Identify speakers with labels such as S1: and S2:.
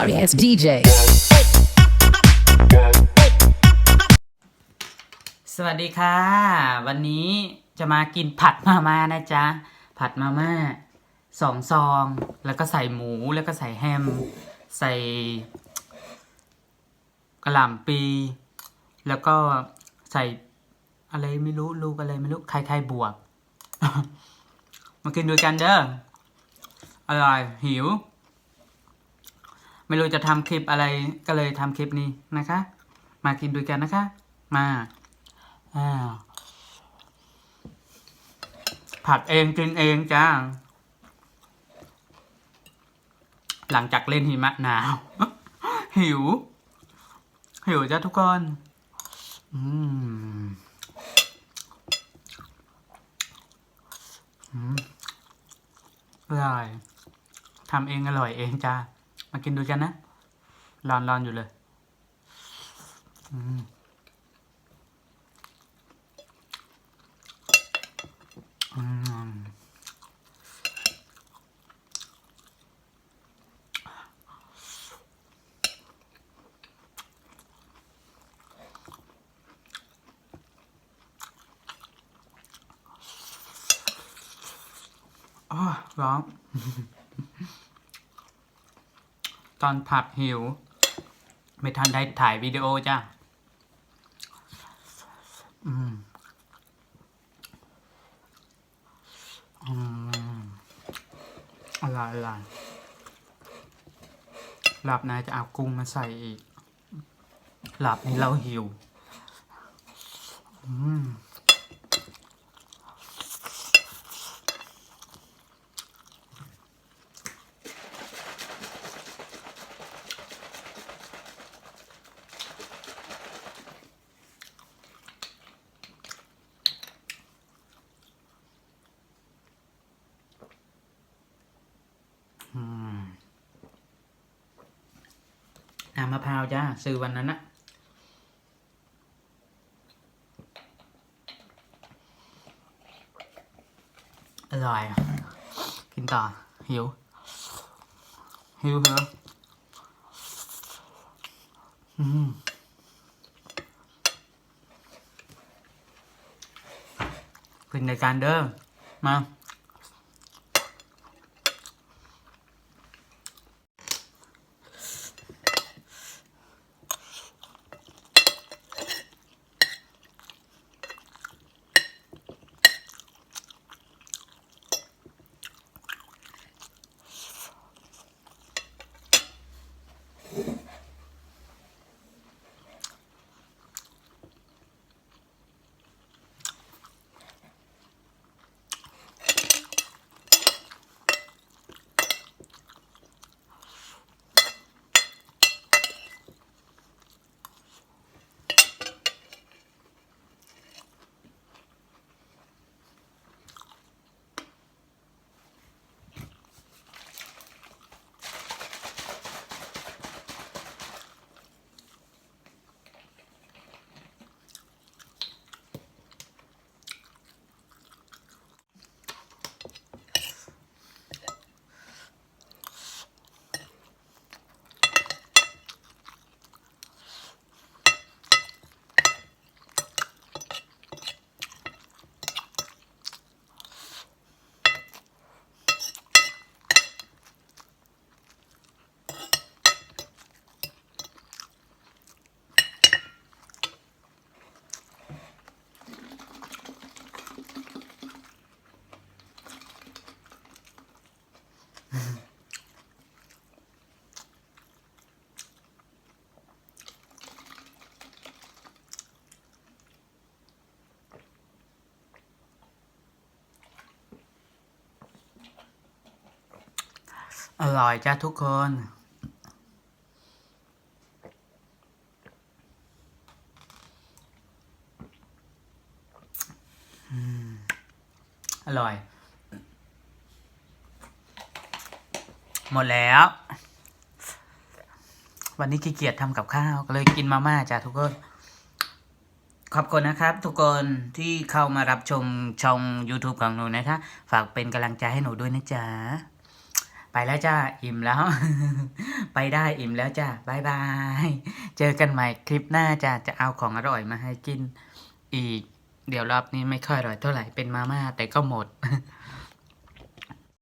S1: sorry ass DJ.
S2: สวัสดีค่ะ วันนี้จะมากินผัดมาม่านะจ๊ะ ผัดมาม่าสองซอง แล้วก็ใส่หมูแล้วก็ใส่แฮม ใส่กระหล่ำปี แล้วก็ใส่อะไรไม่รู้ลูกอะไรไม่รู้ไข่ไข่บวก มากินด้วยกันเด้ออร่อยหิว ไม่รู้จะทำคลิปอะไรก็เลยทำคลิปนี้นะคะ มากินด้วยกันนะคะ มาอ้าผัดเองกินเองจ้า หลังจากเล่นหิมะหนาว หิว หิวจ้าทุกคนอืมอืมอร่อยทำเองอร่อยเองจ้า มากินดูกันนะร้อนร้อนอยู่เลยอืมอืมอ้อร้อง ตอนผัดหิว ไม่ทันได้ถ่ายวิดีโอจ้ะอืมอืมอร่อยอร่อยหลับนายจะเอากุ้งมาใส่อีก หลับนี่เราหิว อืม น้ำมะพร้าวจ้าซื้อวันนั้นนะอร่อย กินต่อ หิว หิวเหรออืมเป็นในการเดิมมา อร่อยจ้าทุกคน อร่อย หมดแล้ว วันนี้ขี้เกียจทำกับข้าว ก็เลยกินมาม่าจ้าทุกคน ขอบคุณนะครับ ทุกคนที่เข้ามารับชมช่อง YouTube ของหนูนะคะ ฝากเป็นกำลังใจให้หนูด้วยนะจ๊ะ ไปแล้วจ้า อิ่มแล้ว ไปได้อิ่มแล้วจ้าบายบาย เจอกันใหม่คลิปหน้าจ้าจะเอาของอร่อยมาให้กิน อีก เดี๋ยวรอบนี้ไม่ค่อยอร่อยเท่าไหร่เป็นมาม่าแต่ก็หมด